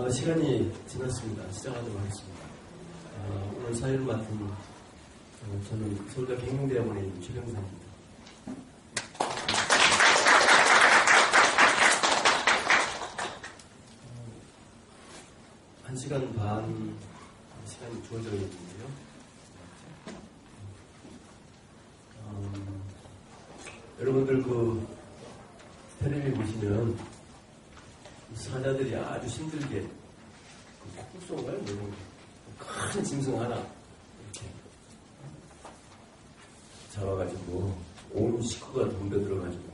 어, 시간이 지났습니다. 시작하도록 하겠습니다. 어, 오늘 사회를 맡은 어, 저는 서울대 경영대학원에 있는 최경상입니다. 어, 한 시간 반 시간이 주어져 있는데요. 어, 여러분들 그 텔레비 보시면 사자들이 아주 힘들게 그 콧구송가요? 뭐, 큰 짐승 하나 이렇게 잡아가지고 온 식구가 덤벼들어가지고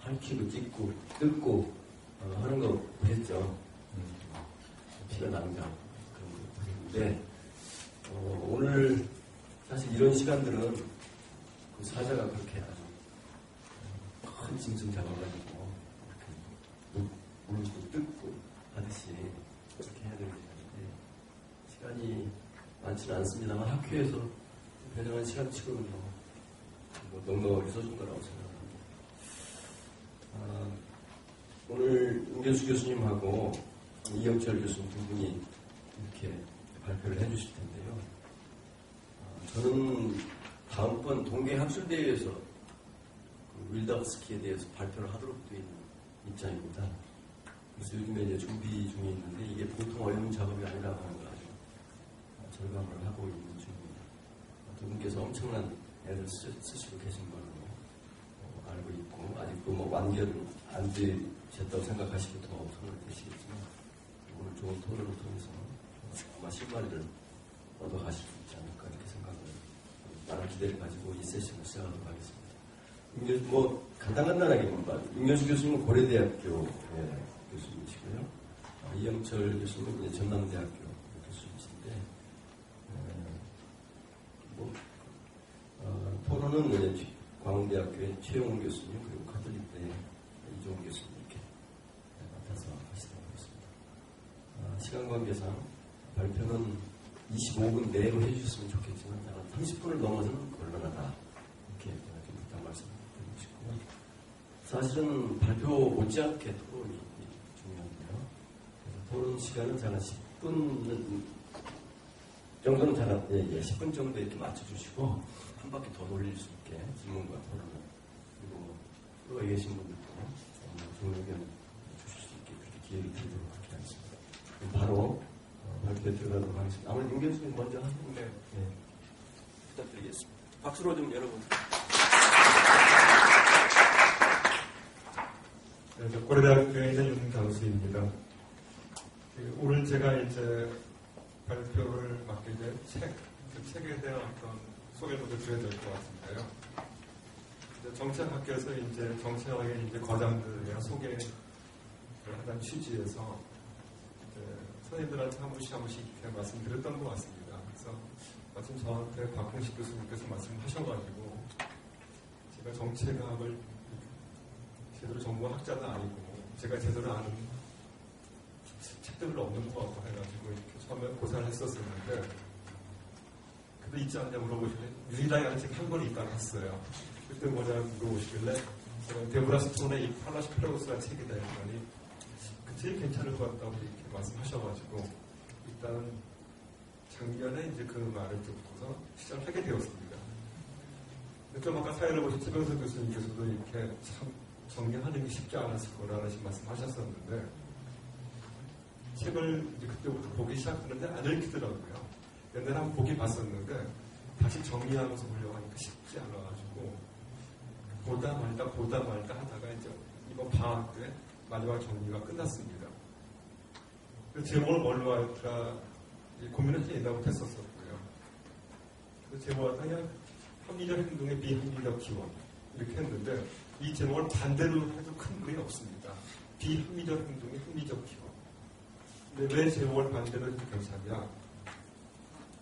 핥히고 찢고 뜯고 어, 하는 거 보셨죠? 음, 피가 낭장 그런 거 보셨는데 어, 오늘 사실 이런 시간들은 그 사자가 그렇게 아주 큰 짐승 잡아가지고 물고 뜯고 하듯이 그렇게 해야 되는 시간인데 시간이 많지는 않습니다만 학교에서 배정한 시간 치고는 뭐, 뭐 넉넉하게 써준 거라고 생각합니다. 아, 오늘 임교수 교수님하고 이영철 교수님 두 분이 이렇게 발표를 해주실 텐데요. 아, 저는 다음번 동계 학술대회에서 그 윌다우스키에 대해서 발표를 하도록 되어 있는 입장입니다. 그래서 요즘에 이제 준비 중에 있는데 이게 보통 어려운 작업이 아니라고 하는 걸 아주 절감을 하고 있는 중입니다. 두 분께서 엄청난 애를 쓰, 시고 계신 걸로 어, 알고 있고 아직도 뭐 완결은 안 되셨다고 생각하시고 더 손을 대시겠지만 오늘 좋은 토론을 통해서 아마 실마리를 얻어가실 수 있지 않을까 이렇게 생각을 많은 기대를 가지고 이 세션을 시작하도록 하겠습니다. 뭐 간단간단하게 보면 임교수 교수님은 고려대학교 예, 교수님이시고요. 어, 이영철 교수님은 이제 전남대학교 교수님이신데 예, 뭐, 어, 토론은 이제 광운대학교의 최용훈 교수님 그리고 카톨릭대 이종훈 교수님 이렇게 맡아서 하시도록 하겠습니다. 어, 시간 관계상 발표는 25분 내로 해주셨으면 좋겠지만 30분을 넘어서는 곤란하다 이렇게 부탁 말씀드리고 싶고요. 사실은 발표 못지않게 토론이. 토론 시간은 제가 10분 정도는 제가 예, 예, 10분 정도 이렇게 맞춰주시고 한 바퀴 더 돌릴 수 있게 질문과 토론을 그리고 프로에 계신 분들도 좋은 의견 주실 수 있게 그렇게 기회를 드리도록 하게 하겠습니다. 바로 어, 발표에 들어가도록 하겠습니다. 아무래도 임 교수님 먼저 데 예, 부탁드리겠습니다. 박수로 좀 여러분. 네, 저 고려대학교에 있는 윤강수입니다. 그 오늘 제가 이제 발표를 맡게 된 책, 그 책에 대한 어떤 먼저 드려야 될 것 같은데요. 정책학교에서 이제 정책학의 이제 거장들이랑 소개를 하는 취지에서 선생님들한테 한 번씩 한 번씩 이렇게 말씀드렸던 것 같습니다. 그래서 마침 저한테 박홍식 교수님께서 말씀하셔가지고 제가 정책학을 제대로 전문 학자는 아니고 제가 제대로 아는 책들을 없는 것 같고 해가지고 이렇게 처음에 고사를 했었었는데 그래도 있지 않냐 물어보시길래 아는 책 한 권이 있다고 했어요. 그때 뭐냐 물어보시길래 데브라 스톤의 이 팔라시 페라우스라는 책이다 했더니 그 책이 괜찮을 것 같다고 이렇게 말씀하셔가지고 일단 작년에 이제 그 말을 듣고서 시작을 하게 되었습니다. 근데 좀 아까 사회를 보신 최병석 교수님께서도 이렇게 참 정리하는 게 쉽지 않았을 거라는 말씀하셨었는데 책을 그때부터 보기 시작했는데 안 읽히더라고요. 옛날에 한번 보기 봤었는데 다시 정리하면서 보려고 하니까 쉽지 않아가지고 보다 말다 보다 말다 하다가 이제 이번 방학 때 마지막 정리가 끝났습니다. 그 제목을 뭘로 할까 고민을 해내다 못했었었고요. 그 제목을 그냥 합리적 행동의 비합리적 기원 이렇게 했는데 이 제목을 반대로 해도 큰 무리 없습니다. 비합리적 행동의 합리적 기원. 근데 왜 제목을 반대로 괜찮냐?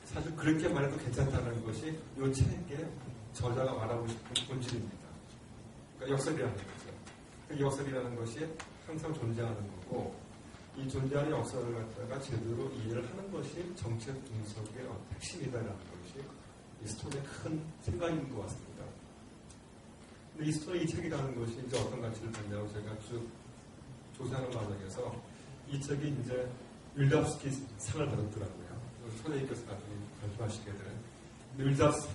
사실 그렇게 말해도 괜찮다는 것이 이 책의 저자가 말하고 싶은 본질입니다. 그러니까 역설이라는 거죠. 그 역설이라는 것이 항상 존재하는 거고 이 존재하는 역설을 갖다가 제대로 이해를 하는 것이 정책 분석의 핵심이다라는 것이 이 스톤의 큰 생각인 것 같습니다. 근데 이 스톤의 이 책이라는 것이 이제 어떤 가치를 갖냐고 제가 쭉 조사하는 과정에서 이 책이 이제 윌답스키 상을 받았더라고요. 선생님께서 나중에 발표하시게 된. 근데 윌답스키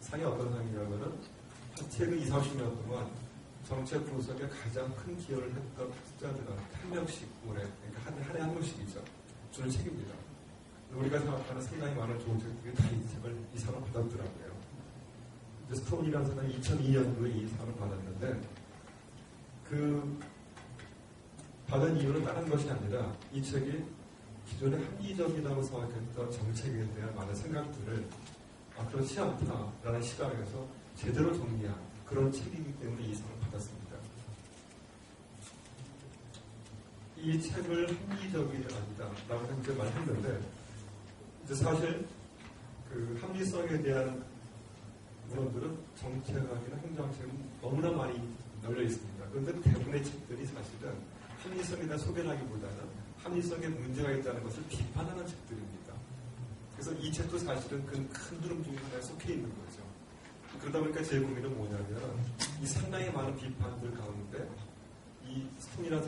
상이 어떤 상이냐면은 한 책을 2, 30년 동안 정책 분석에 가장 큰 기여를 했던 학자들한테 한 명씩 올해, 그러니까 한, 한 해 한 명씩이죠. 주는 책입니다. 우리가 생각하는 상당히 많은 좋은 책들이 다이 책을, 이 상을 받았더라고요. 스톤이라는 사람이 2002년도에 이 상을 받았는데, 그, 받은 이유는 다른 것이 아니라 이 책이 기존에 합리적이라고 생각했던 정책에 대한 많은 생각들을 아, 그렇지 않다라는 시각에서 제대로 정리한 그런 책이기 때문에 이 상을 받았습니다. 이 책을 합리적이 아니다라고 이제 말했는데 이제 사실 그 합리성에 대한 문헌들은 정책학이나 행정학에는 너무나 많이 널려 있습니다. 그런데 대부분의 책들이 사실은 합리성에 대한 소개라기보다는 합리성에 문제가 있다는 것을 비판하는 책들입니다. 그래서 이 책도 사실은 그큰 두름 중에 하나에 속해 있는 거죠. 그러다 보니까 제 고민은 뭐냐면 이 상당히 많은 비판들 가운데 이 스톤이라는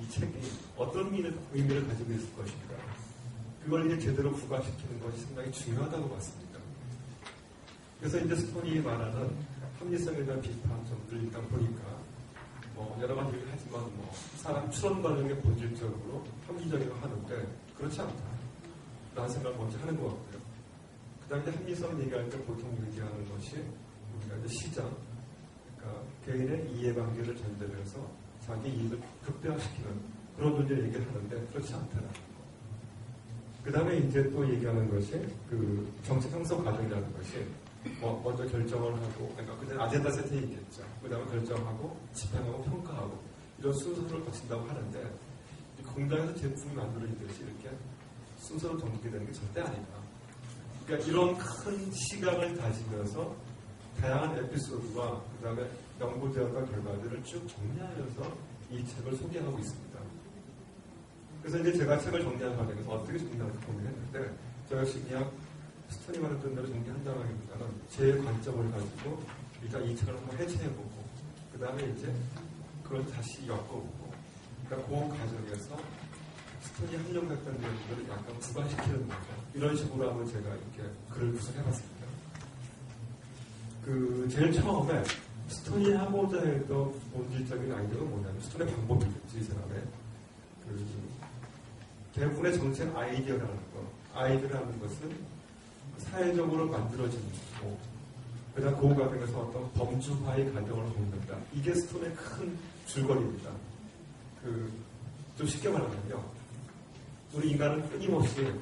이 책이 어떤 의미를, 가지고 있을 것인가 그걸 이제 제대로 부각시키는 것이 상당히 중요하다고 봤습니다. 그래서 이제 스톤이 말하는 합리성에 대한 비판 점들 일단 보니까 뭐 여러 가지 얘기를 하지만 뭐 사람 추론 과정에 본질적으로 합리적이라고 하는데 그렇지 않다. 라는 생각을 먼저 하는 것 같고요. 그 다음에 합리성 얘기할 때 보통 얘기하는 것이 우리가 이제 시장, 그러니까 개인의 이해관계를 전제해서 자기 이익을 극대화시키는 그런 존재를 얘기를 하는데 그렇지 거. 그 다음에 이제 또 얘기하는 것이 그 정책 형성 과정이라는 것이 뭐 먼저 결정을 하고 그러니까 그때 아젠다 세팅이 있겠죠. 그 다음에 결정하고 집행하고 평가하고 이런 순서를 거친다고 하는데 이 공장에서 제품이 만들어지듯이 이렇게 순서로 정리되는 게 절대 아니다. 그러니까 이런 큰 시각을 가지면서 다양한 에피소드와 그 다음에 연구대학과 결과들을 쭉 정리하면서 이 책을 소개하고 있습니다. 그래서 이제 제가 책을 정리하는 과정에서 어떻게 정리할까 고민했는데 저 역시 그냥 스톤이 말했던 대로 정리한다기보다는 제 관점을 가지고 일단 이 책을 한번 해체해보고 그 다음에 이제 그걸 다시 엮어보고 그러니까 그 과정에서 스톤이 한정됐다는 내용들을 약간 부과시키는 거죠. 이런 식으로 한번 제가 이렇게 글을 구성해봤습니다. 그 제일 처음에 스톤이 하고자 했던 본질적인 아이디어가 뭐냐면 스톤의 방법이겠지 이 사람의 그 대부분의 정책 아이디어라는 거 아이디어라는 것은 사회적으로 만들어지는 거고 그다음 그 과정에서 어떤 범주화의 과정을 겪는다 이게 스톤의 큰 줄거리입니다. 그 좀 쉽게 말하면요 우리 인간은 끊임없이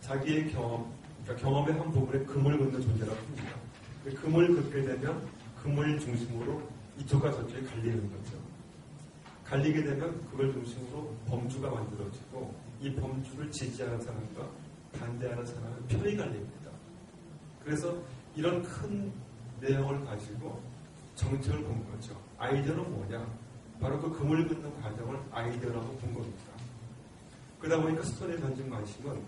자기의 경험 그러니까 경험의 한 부분에 금을 긋는 존재라고 합니다. 그 금을 긋게 되면 금을 중심으로 이쪽과 저쪽에 갈리는 거죠. 갈리게 되면 그걸 중심으로 범주가 만들어지고 이 범주를 지지하는 사람과 반대하는 사람은 편이 갈립니다. 그래서 이런 큰 내용을 가지고 정책을 본 거죠. 아이디어는 뭐냐? 바로 그 금을 긋는 과정을 아이디어라고 본 겁니다. 그러다 보니까 스톤의 던진 관심은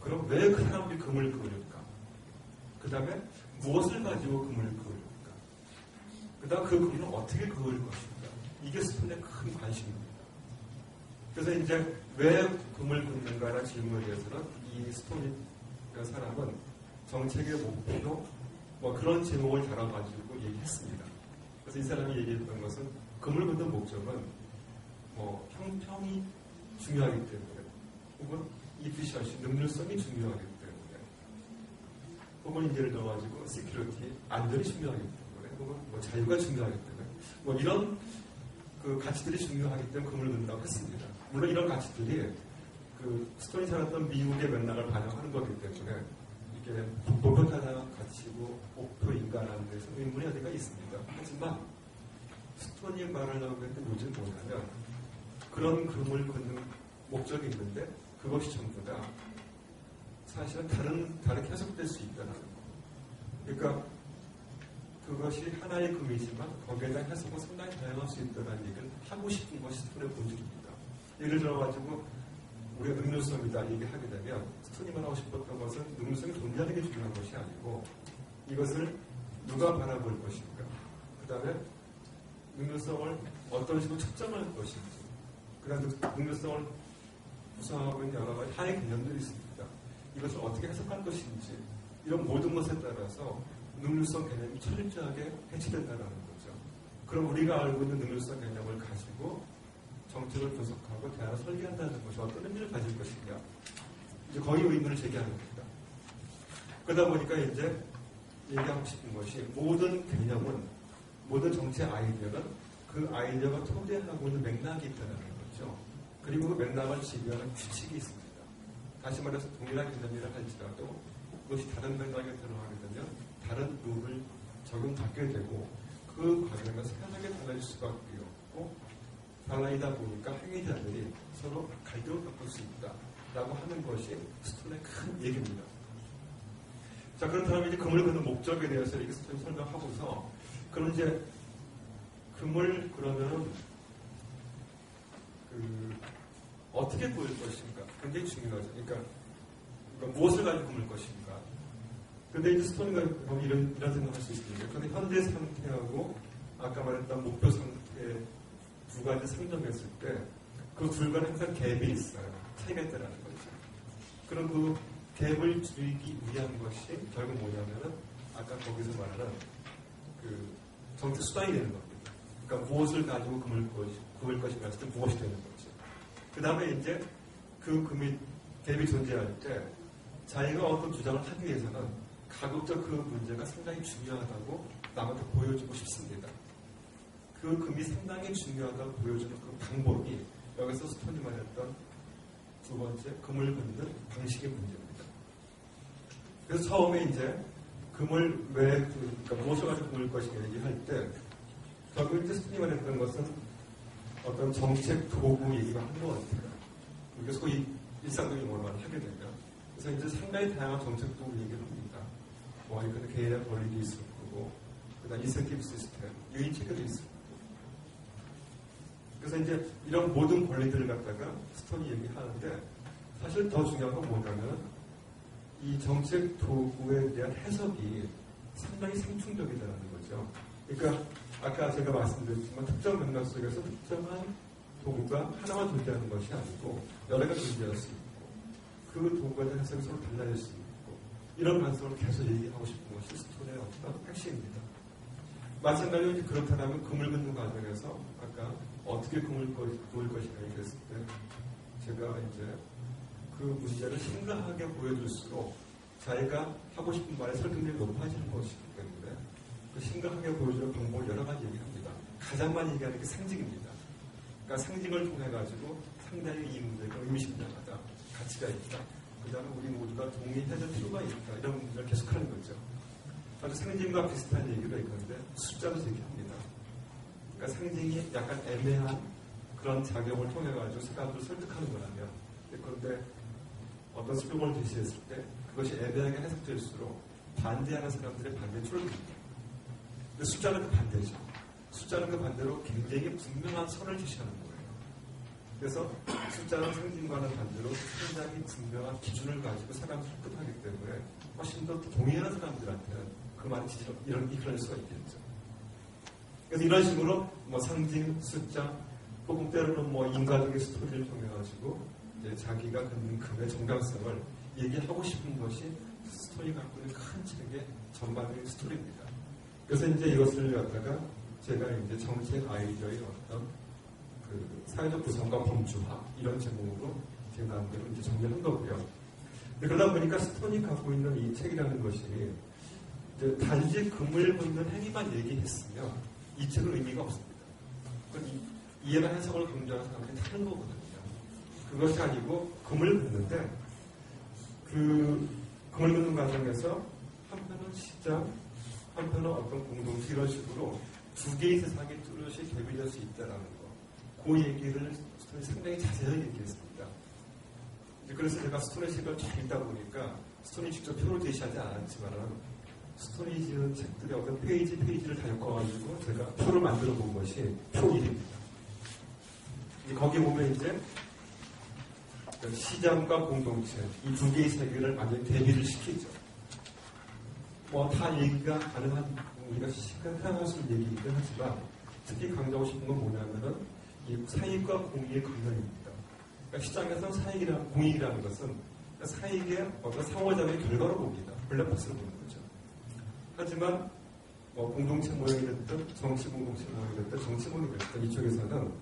그럼 왜 그 사람들이 금을 그을까? 그 다음에 무엇을 가지고 금을 그을까? 그 다음 그 금을 어떻게 그을 것인가? 이게 스톤의 큰 관심입니다. 그래서 이제 왜 금을 긋는가라는 질문에 대해서는 이 스톤이라는 사람은 정책의 목표, 뭐 그런 제목을 달아가지고 얘기했습니다. 그래서 이 사람이 얘기했던 것은 금을 긋는 목적은 뭐 형평이 중요하기 때문에 혹은 이피셔시 능률성이 중요하기 때문에 혹은 예를 들어가지고 시큐리티 안전이 중요하기 때문에 혹은 뭐 자유가 중요하기 때문에 뭐 이런 그 가치들이 중요하기 때문에 금을 긋는다고 했습니다. 물론 이런 가치들이 그 스톤이 살았던 미국의 맥락을 반영하는 거기 때문에 이게 보편타당 가치고 목표 인간하는 데서 의문이 어디가 있습니다. 하지만 스톤이 말하려고 했던 요즘 뭐냐면 그런 금을 긋는 목적이 있는데 그것이 전부 다 사실은 다른, 다르게 해석될 수 있다는 거. 그러니까 그것이 하나의 금이지만 거기에 대한 해석은 상당히 다양할 수 있다는 얘기를 하고 싶은 것이 스톤의 본질입니다. 예를 들어가지고 우리가 능률성이다 얘기하게 되면 스톤이 말하고 싶었던 것은 능률성이 존재하는 게 중요한 것이 아니고 이것을 누가 바라볼 것인가. 그 다음에 능률성을 어떤 식으로 측정할 것인지, 그 그다음 능률성을 구성하고 있는 여러 가지 하나의 개념들이 있습니다. 이것을 어떻게 해석할 것인지 이런 모든 것에 따라서 능률성 개념이 철저하게 해치된다는 거죠. 그럼 우리가 알고 있는 능률성 개념을 가지고 정책을 분석하고 대안을 설계한다는 것이 어떤 의미를 가질 것이냐. 이제 거의 의문을 제기하는 겁니다. 그러다 보니까 이제 얘기하고 싶은 것이 모든 개념은 모든 정책 아이디어는 그 아이디어가 토대하고 있는 맥락이 있다는 거죠. 그리고 그 맥락을 지배하는 규칙이 있습니다. 다시 말해서 동일한 개념이라 할지라도 그것이 다른 맥락에 들어가게 되면 다른 룰을 적용받게 되고 그 과정에서 편하게 달라질 수밖에 없고 달라이다 보니까 행위자들이 서로 갈등을 겪을 수 있다 라고 하는 것이 스톤의 큰 얘기입니다. 자 그렇다면 이제 금을 긋는 목적에 대해서 이렇게 스톤이 설명하고서 그럼 이제 금을 그러면 그 어떻게 보일 것인가 굉장히 중요하죠. 그러니까, 그러니까 무엇을 가지고 금을 것인가. 근데 이제 스톤이가 보면 이런 이런 생각할 수 있습니다. 근데 현재 상태하고 아까 말했던 목표 상태 두 가지 상정했을 때 그둘 간에 항상 갭이 있어요. 차이가 있다는 거죠. 그럼 그 갭을 줄이기 위한 것이 결국 뭐냐면은 아까 거기서 말하는 그 정치 수단이 되는 겁니다. 그러니까 무엇을 가지고 금을 구할 것인가 했을 때 무엇이 되는 거죠. 그 다음에 이제 그 금이 갭이 존재할 때 자기가 어떤 주장을 하기 위해서는 가급적 그 문제가 상당히 중요하다고 남한테 보여주고 싶습니다. 그 금이 상당히 중요하다고 보여주는 그 방법이 여기서 스톤이 말했던 두 번째 금을 긋는 방식의 문제입니다. 그래서 처음에 이제 금을 왜, 그, 그러니까 무엇을 가지고 금을 것이냐 얘기할 때 결국 이제 스톤이 말했던 것은 어떤 정책 도구 얘기가 한 것 같아요. 그래서 거의 일상적인 것만 하게 되면 그래서 이제 상당히 다양한 정책 도구 얘기를 합니다. 뭐 이거는 개인의 권리도 있을 거고 그다음 인센티브 시스템, 유인 체계도 있을 거고 그래서 이제 이런 모든 권리들을 갖다가 스톤이 얘기하는데 사실 더 중요한 건 뭐냐면 이 정책 도구에 대한 해석이 상당히 상충적이라는 거죠. 그러니까 아까 제가 말씀드렸지만 특정 맥락 속에서 특정한 도구가 하나만 존재하는 것이 아니고 여러 가지 존재할 수 있고 그 도구에 대한 해석이 서로 달라질 수 있고 이런 관점으로 계속 얘기하고 싶은 것이 스톤의 어떤 핵심입니다. 마찬가지로 그렇다면 금을 긋는 과정에서 아까 어떻게 거, 그을 것이냐 얘기했을 때 제가 이제 그 문제를 심각하게 보여줄수록 자기가 하고 싶은 말의 설득력이 높아지는 것이기 때문에 그 심각하게 보여주는 방법을 여러 가지 얘기합니다. 가장 많이 얘기하는 게 상징입니다. 그러니까 상징을 통해 가지고 상당히 이 문제가 의미심장하다, 가치가 있다. 그 다음에 우리 모두가 동의해야 될 필요가 있다. 이런 문제를 계속하는 거죠. 아주 상징과 비슷한 얘기가 있는데 숫자로 얘기합니다. 그러니까 상징이 약간 애매한 그런 작용을 통해 가지고 사람들을 설득하는 거라면 그런데 어떤 슬로건을 제시했을 때 그것이 애매하게 해석될수록 반대하는 사람들의 반대 출입니다. 근데 숫자는 그 반대죠. 숫자는 그 반대로 굉장히 분명한 선을 제시하는 거예요. 그래서 숫자는 상징과는 반대로 상당히 분명한 기준을 가지고 사람을 설득하기 때문에 훨씬 더 동의하는 사람들한테는 그 말이 진짜 이런 이끌어낼 수가 있겠죠. 그래서 이런 식으로 뭐 상징, 숫자, 혹은 때로는 뭐 인과적인 스토리를 통해 가지고 이제 자기가 갖는 금의 정당성을 얘기하고 싶은 것이 스토리 갖고 있는 큰 책의 전반적인 스토리입니다. 그래서 이제 이것을 갖다가 제가 이제 정책 아이디어의 어떤 그 사회적 구성과 범주화 이런 제목으로 제 나름대로 이제 정리한 거고요. 그러다 보니까 스톤이 갖고 있는 이 책이라는 것이 이제 단지 금을 붓는 행위만 얘기했으면 이 책은 의미가 없습니다. 이해나 해석을 강조하는 사람들이 다른 거거든요. 그것이 아니고 금을 붓는데 그 금을 붓는 과정에서 한편은 시장, 한편은 어떤 공동체 이런 식으로 두 개의 세상이 뚜렷이 대비될 수 있다는 거. 그 얘기를 상당히 자세하게 얘기했습니다. 그래서 제가 스톤의 책을 잘 읽다 보니까 스톤이 직접 표를 제시하지 않았지만 스톤이 지은 책들의 어떤 페이지 페이지를 다 엮어가지고 제가 표를 만들어 본 것이 표 1입니다. 거기 보면 이제 그 시장과 공동체 이 두 개의 세계를 완전히 대비를 시키죠. 뭐 다 얘기가 가능한 우리가 생각할 수 있는 얘기이긴 하지만 특히 강조하고 싶은 건 뭐냐면은 이 사익과 공익의 근원입니다. 그러니까 시장에서 사익이라는 공익이라는 것은 사익의 어떤 상호작용의 결과로 봅니다. 블랙박스로 보는 거죠. 하지만 뭐 공동체 모형이 됐든 정치 공동체 모형이 됐든 정치 모형이 됐든 이쪽에서는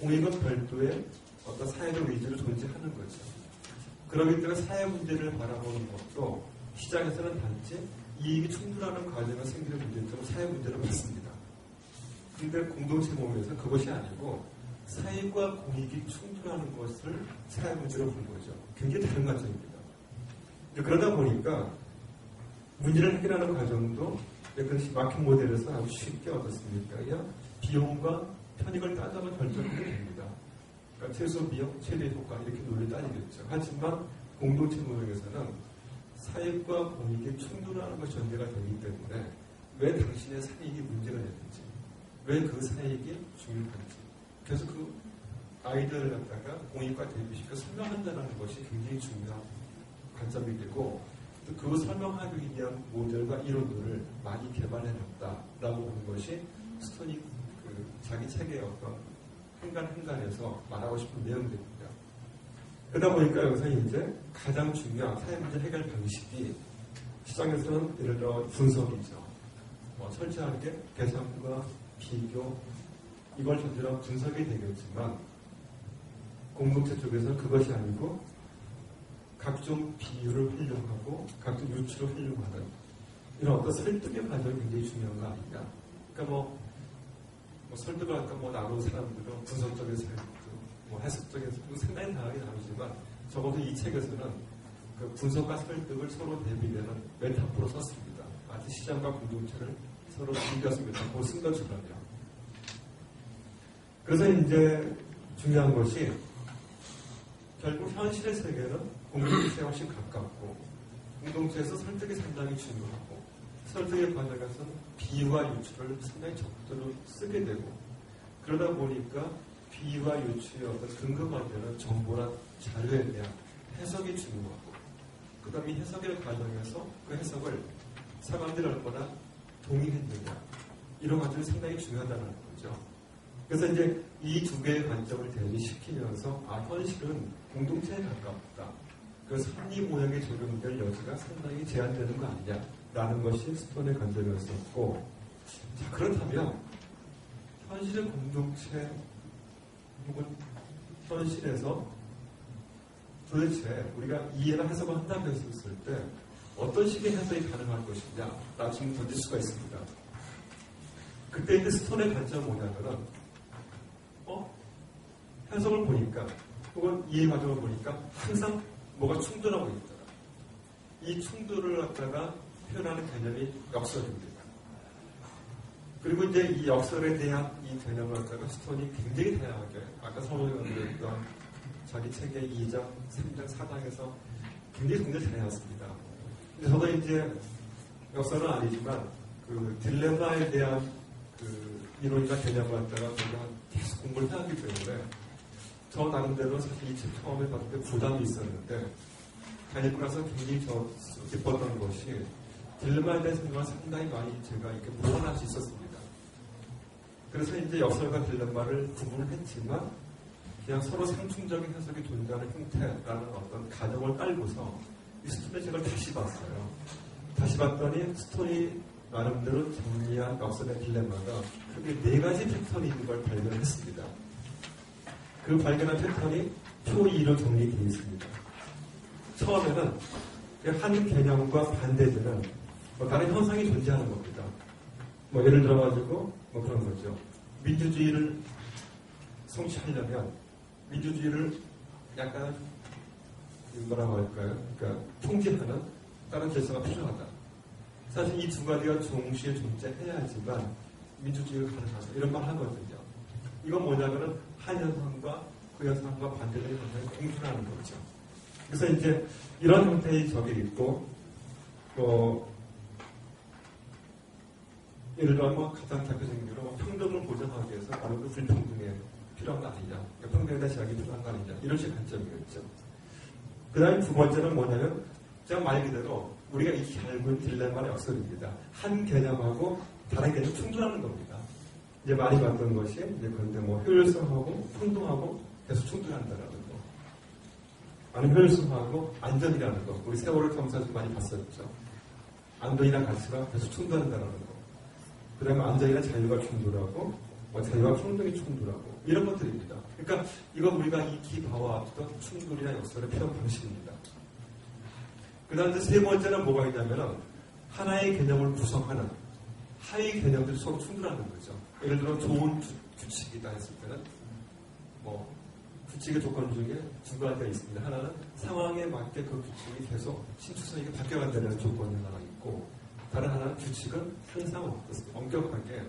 공익은 별도의 어떤 사회적 의지로 존재하는 거죠. 그렇기 때문에 사회 문제를 바라보는 것도 시장에서는 단지 이익이 충돌하는 과정에 생기는 문제처럼 사회 문제를 봤습니다. 근데 공동체 모임에서 그것이 아니고 사익과 공익이 충돌하는 것을 사회 문제로 본 거죠. 굉장히 다른 관점입니다. 그러다 보니까 문제를 해결하는 과정도 그것이 마켓 모델에서 아주 쉽게 어떻습니까? 그냥 비용과 편익을 따져서 결정하면 됩니다. 그러니까 최소 비용, 최대 효과 이렇게 논리 따지겠죠. 하지만 공동체 모형에서는 사익과 공익이 충돌하는 것이 전제가 되기 때문에 왜 당신의 사익이 문제가 되는지, 왜 그 사익이 중요한지, 그래서 그 아이디어를 갖다가 공익과 대비시켜 설명한다는 것이 굉장히 중요한 관점이 되고 또그 설명하기 위한 모델과 이론들을 많이 개발해냈다라고 보는 것이 스토닉 그 자기 책의 어떤 한간 한간에서 말하고 싶은 내용들입니다. 그러다 보니까 여기서 이제 가장 중요한 사회 문제 해결 방식이 시장에서는 예를 들어 분석이죠. 뭐 철저하게 계산과 비교 이걸 전제로 분석이 되겠지만 공동체 쪽에서는 그것이 아니고 각종 비유를 활용하고 각종 유추를 활용하는 이런 어떤 설득의 과정이 굉장히 중요한 거 아닌가. 그러니까 뭐, 뭐 설득을 할까 뭐 나눈 사람들은 분석적인 설득, 뭐 해석적인 설득 상당히 다르게 나누지만 적어도 이 책에서는 그 분석과 설득을 서로 대비되는 메타포로 썼습니다. 마치 시장과 공동체를 서로 비교해서 메타포로 쓴 것처럼요. 그래서 이제 중요한 것이 결국 현실의 세계는 공동체에 훨씬 가깝고 공동체에서 설득이 상당히 중요하고 설득의 과정에서는 비유와 유추를 상당히 적극적으로 쓰게 되고 그러다 보니까 비유와 유추의 어떤 근거가 되는 정보나 자료에 대한 해석이 중요하고 그 다음에 해석의 과정에서 그 해석을 사람들이 얼마나 동의했느냐 이런 과정이 상당히 중요하다는 거죠. 그래서 이제 이 두 개의 관점을 대비시키면서 아 현실은 공동체에 가깝다. 그 선리 모양에 적용될 여지가 상당히 제한되는 거 아니냐라는 것이 스톤의 관점이었었고 자 그렇다면 현실의 공동체 혹은 현실에서 도대체 우리가 이해나 해석을 한다고 했을 때 어떤 식의 해석이 가능할 것이냐 나 지금 던질 수가 있습니다. 그때 이제 스톤의 관점은 뭐냐면은 어? 해석을 보니까 혹은 이해 과정을 보니까 항상 뭐가 충돌하고 있더라. 이 충돌을 갖다가 표현하는 개념이 역설입니다. 그리고 이제 이 역설에 대한 이 개념을 갖다가 스톤이 굉장히 다양하게 아까 서로가 그랬던 자기 책의 2장, 3장, 4장에서 굉장히 굉장히 다양했습니다. 근데 저도 이제 역설은 아니지만 그 딜레마에 대한 그 이론이나 개념을 갖다가 제가 계속 공부를 해왔기 때문에 저 나름대로 사실 이 책 처음에 봤을 때 부담이 있었는데 다니고 나서 굉장히 저 기뻤던 것이 딜레마에 대한 생각을 상당히 많이 제가 이렇게 물어날 수 있었습니다. 그래서 이제 역설과 딜레마를 구분을 했지만 그냥 서로 상충적인 해석이 존재하는 형태라는 어떤 가정을 깔고서 이 스톤의 책을 다시 봤어요. 다시 봤더니 스톤이 나름대로 정리한 역설의 딜레마가 크게 네 가지 패턴이 있는 걸 발견했습니다. 그 발견한 패턴이 표 2로 정리되어 있습니다. 처음에는 그한 개념과 반대되는 뭐 다른 현상이 존재하는 겁니다. 뭐 예를 들어가지고 뭐 그런 거죠. 민주주의를 성취하려면 민주주의를 약간 뭐라고 할까요? 그러니까 통제하는 다른 질서가 필요하다. 사실 이 두 가지가 동시에 존재해야지만 민주주의가 가능하다. 이런 말 하거든요. 이건 뭐냐면은 한 현상과 그 현상과 반대되는 현상이 공존하는 거죠. 그래서 이제 이런 형태의 적이 있고, 뭐, 예를 들어 뭐 가장 대표적인 경우는 뭐 평등을 보장하기 위해서 바로 그 불평등에 필요한 거 아니냐, 그러니까 평등에 대한 제약이 필요한 거 아니냐, 이런 식의 관점이겠죠. 그 다음에 두 번째는 뭐냐면, 제가 말 그대로 우리가 익히 알고 있는 딜레마의 역설입니다. 한 개념하고 다른 개념 충돌하는 겁니다. 이제 많이 봤던 것이 이제 그런데 뭐 효율성하고 행동하고 계속 충돌한다라는 거. 아니 효율성하고 안전이라는 거. 우리 세월을 통해서 좀 많이 봤었죠. 안전이랑 가치가 계속 충돌한다는 거. 그 다음에 안전이랑 자유가 충돌하고 뭐 자유와 행동이 충돌하고 이런 것들입니다. 그러니까 이건 우리가 이 기바와 어떤 충돌이나 역설의 표현 방식입니다. 그 다음 이제 세 번째는 뭐가 있냐면은 하나의 개념을 구성하는 하위 개념들이 서로 충돌하는 거죠. 예를 들어 좋은 규, 규칙이다 했을 때는 뭐 규칙의 조건 중에 두 가지가 있습니다. 하나는 상황에 맞게 그 규칙이 계속 신축성이 바뀌어간다는 조건이 하나 있고 다른 하나는 규칙은 항상 어떻습니까? 엄격하게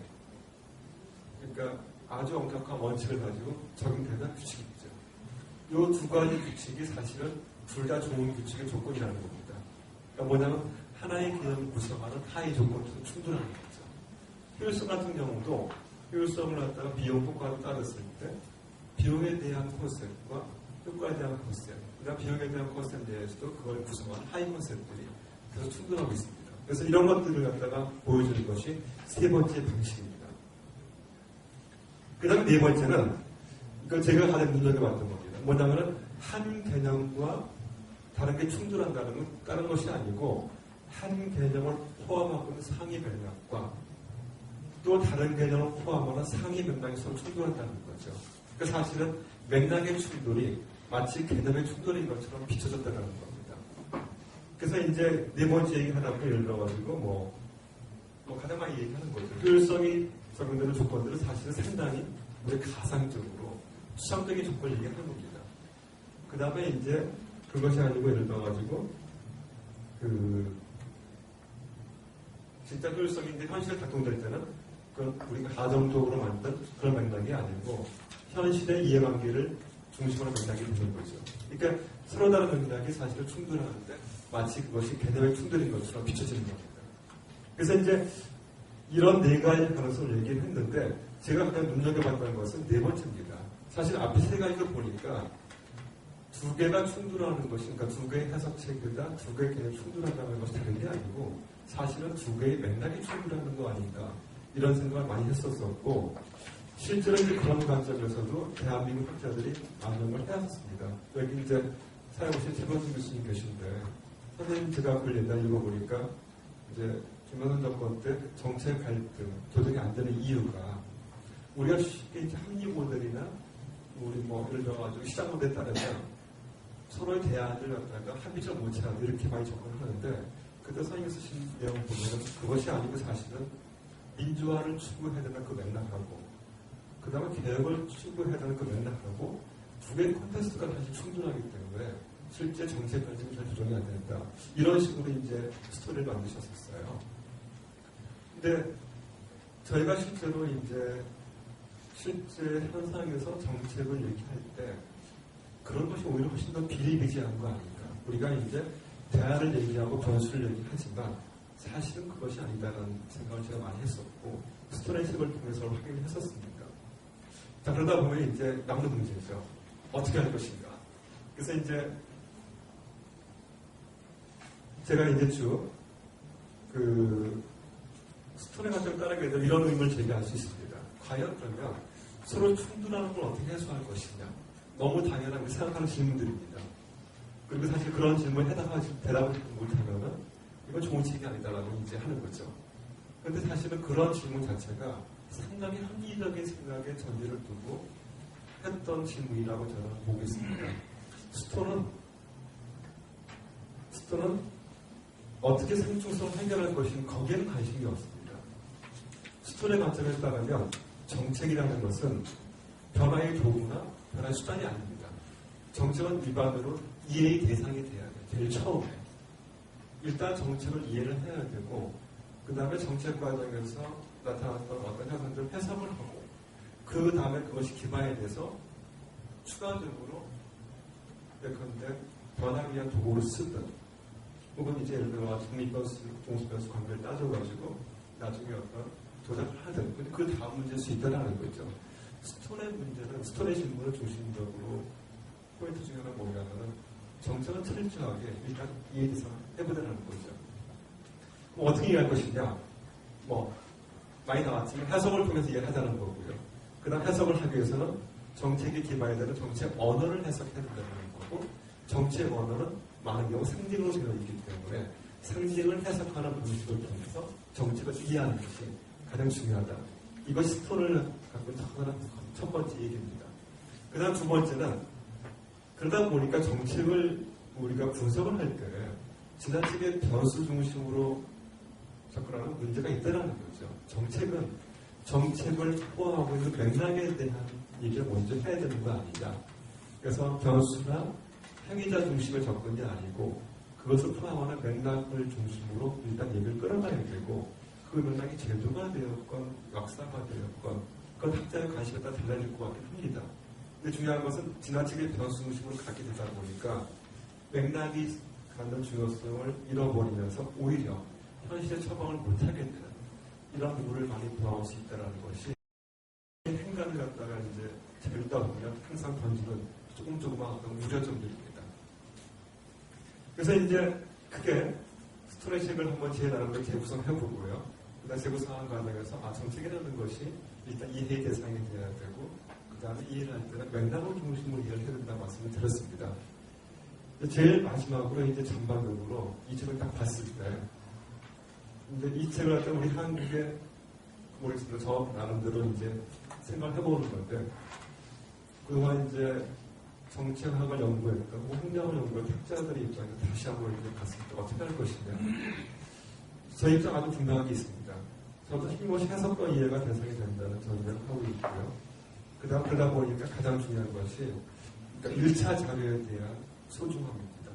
그러니까 아주 엄격한 원칙을 가지고 적용되는 규칙이죠. 이 두 가지 규칙이 사실은 둘 다 좋은 규칙의 조건이라는 겁니다. 그러니까 뭐냐면 하나의 개념을 구성하는 하위 조건도 충돌하는 거죠. 효율성 같은 경우도 효율성을 갖다가 비용 효과로 따졌을 때 비용에 대한 컨셉과 효과에 대한 컨셉, 그다음 비용에 대한 컨셉 내에서도 그걸 구성하는 하위 컨셉들이 계속 충돌하고 있습니다. 그래서 이런 것들을 갖다가 보여주는 것이 세 번째 방식입니다. 그 다음 네 번째는 이거 제가 가장 눈여겨봤던 겁니다. 뭐냐면은 한 개념과 다른 게 충돌한다는 건 다른 것이 아니고 한 개념을 포함하고 있는 상위 맥락과 또 다른 개념을 포함하는 상위 맥락이 서로 충돌한다는 거죠. 그러니까 사실은 맥락의 충돌이 마치 개념의 충돌인 것처럼 비춰졌다는 겁니다. 그래서 이제 네 번째 얘기 하다 보면 예를 들어가지고 뭐, 뭐 가장 많이 얘기하는 거죠. 효율성이 적용되는 조건들은 사실은 상당히 우리 가상적으로 추상적인 조건을 얘기하는 겁니다. 그 다음에 이제 그것이 아니고 예를 들어가지고 그 진짜 효율성이 이제 현실에 작동될 때는 그건 우리가 가정적으로 만든 그런 맥락이 아니고 현실의 이해관계를 중심으로 맥락이 되는 거죠. 그러니까 서로 다른 맥락이 사실은 충돌하는데 마치 그것이 개념의 충돌인 것처럼 비춰지는 겁니다. 그래서 이제 이런 네 가지 가능성을 얘기를 했는데 제가 가장 눈여겨봤던 것은 네 번째입니다. 사실 앞에 세 가지를 보니까 두 개가 충돌하는 것이, 그러니까 두 개의 해석책이다, 두 개의 개념이 충돌한다는 것이 다른 게 아니고 사실은 두 개의 맥락이 충돌하는 거 아닌가 이런 생각을 많이 했었었고 실제로 이제 그런 관점에서도 대한민국 학자들이 걸 해왔습니다. 여기 이제 사회보신 최건수 교수님 계신데 선생님 제가 그걸 옛날에 읽어보니까 이제 김영선 정권 때 정책 갈등, 조정이 안 되는 이유가 우리가 쉽게 이제 합리 모델이나 우리 뭐 예를 들어가지고 시장 모델에 따르면 서로의 대안을 갖다가 합의점 못하고 이렇게 많이 접근을 하는데 그때 선생님이 쓰신 내용 보면 그것이 아니고 사실은 민주화를 추구해야 되는 그 맥락하고 그 다음에 개혁을 추구해야 되는 그 맥락하고 두 개의 콘테스트가 사실 충돌하기 때문에 실제 정책 관심이 잘 조정이 안 된다. 이런 식으로 이제 스토리를 만드셨었어요. 근데 저희가 실제로 이제 실제 현상에서 정책을 얘기할 때 그런 것이 오히려 훨씬 더 비리비지한 거 아닌가. 우리가 이제 대안을 얘기하고 변수를 얘기하지만 사실은 그것이 아니다라는 생각을 제가 많이 했었고 스토레이식을 통해서 확인을 했었습니다. 자 그러다 보면 이제 남는 문제죠. 어떻게 할 것인가. 그래서 이제 제가 이제 쭉그 스톤의 관점 따르게 되면 이런 의문을 제기할 수 있습니다. 과연 그러면 서로 충돌하는 걸 어떻게 해소할 것이냐. 너무 당연하게 생각하는 질문들입니다. 그리고 사실 그런 질문에 해당하지 대답을 못하면은 이건 좋은 책이 아니다라고 이제 하는 거죠. 그런데 사실은 그런 질문 자체가 상당히 합리적인 생각의 전제를 두고 했던 질문이라고 저는 보고 있습니다. 스톤은 스톤은 어떻게 상충성을 해결할 것인가 거기에는 관심이 없습니다. 스톤의 관점에 따르면 정책이라는 것은 변화의 도구나 변화의 수단이 아닙니다. 정책은 일반으로 이해의 대상이 돼야 돼요. 제일 처음에. 일단 정책을 이해를 해야 되고 그 다음에 정책 과정에서 나타났던 어떤 현상들을 해석을 하고 그 다음에 그것이 기반에 대해서 추가적으로 예컨대 변화를 위한 도구를 쓰든 혹은 이제 예를 들어 중립변수, 종수변수 관계를 따져가지고 나중에 어떤 조작을 하든 근데 그 다음 문제일 수 있다는 거죠. 스톤의 문제는 스톤의 질문을 중심적으로 포인트 중에 하나 뭐냐면은 정책은 철저하게 일단 이해돼서 해보자는 거죠. 그럼 어떻게 이해할 것이냐? 뭐 많이 나왔지만 해석을 통해서 이해하자는 거고요. 그 다음 해석을 하기 위해서는 정책에 기반이 되는 정책 언어를 해석해야 된다는 거고 정책 언어는 많은 경우 상징으로 되어 있기 때문에 상징을 해석하는 방식을 통해서 정책을 이해하는 것이 가장 중요하다. 이것이 스톤을 갖고 있는 첫 번째 얘기입니다. 그 다음 두 번째는 그러다 보니까 정책을 우리가 분석을 할 때 지나치게 변수 중심으로 접근하는 문제가 있다는 거죠. 정책은 정책을 포함하고 있는 맥락에 대한 얘기를 먼저 해야 되는 거 아니냐. 그래서 변수나 행위자 중심의 접근이 아니고 그것을 포함하는 맥락을 중심으로 일단 얘기를 끌어가야 되고 그 맥락이 제도가 되었건 역사가 되었건 그건 학자의 관심에 따라 달라질 것 같긴 합니다. 근데 중요한 것은 지나치게 변수 중심으로 가게 되다 보니까 맥락이 갖는 중요성을 잃어버리면서 오히려 현실에 처방을 못하게 되는 이런 부분을 많이 보아올 수 있다는 것이 행간을 갖다가 이제 잘 읽다 보면 항상 던지는 조금 조금만 어떤 우려점들입니다. 그래서 이제 크게 스토레식을 한번 제 나름대로 재구성해보고요. 그다음 재구성한 과정에서 아 정책이라는 것이 일단 이해의 대상이 되어야 되고 그 다음에 때는 맥락을 중심으로 이해를 해야 된다는 말씀을 드렸습니다. 제일 마지막으로 이제 전반적으로 이 책을 딱 봤을 때 근데 이 책을 갖다 우리 한국의 모르겠습니다. 저 나름대로 이제 생각을 해보는 건데 그동안 이제 정책학을 연구했던 뭐 행정을 연구한 학자들의 입장에서 다시 한번 이렇게 봤을 때 어떻게 할 것이냐 저 입장 아주 분명하게 있습니다. 저도 힘없이 해석과 이해가 대상이 된다는 전제를 하고 있고요. 그 다음 그러다 보니까 가장 중요한 것이 그러니까 1차 자료에 대한 소중함입니다.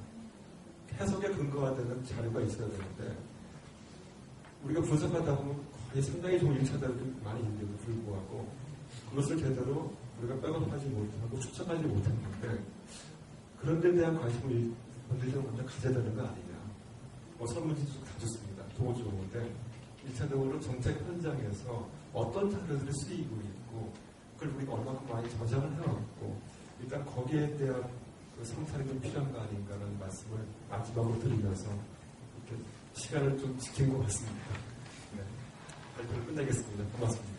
해석에 근거가 되는 자료가 있어야 되는데 우리가 분석하다 보면 거의 상당히 좋은 1차 자료들이 많이 있는데도 불구하고 그것을 제대로 우리가 백업하지 못하고 추적하지 못했는데 그런 데 대한 관심을 본질적으로 먼저 가져야 되는 거 아니냐. 뭐 설문지수 다 좋습니다. 도 좋은데 1차적으로 정책 현장에서 어떤 자료들이 쓰이고 있고 그걸 우리가 얼마큼 많이 저장을 해왔고 일단 거기에 대한 그 성찰이 좀 필요한 거 아닌가라는 말씀을 마지막으로 드리면서 이렇게 시간을 좀 지킨 것 같습니다. 네. 발표를 끝내겠습니다. 고맙습니다.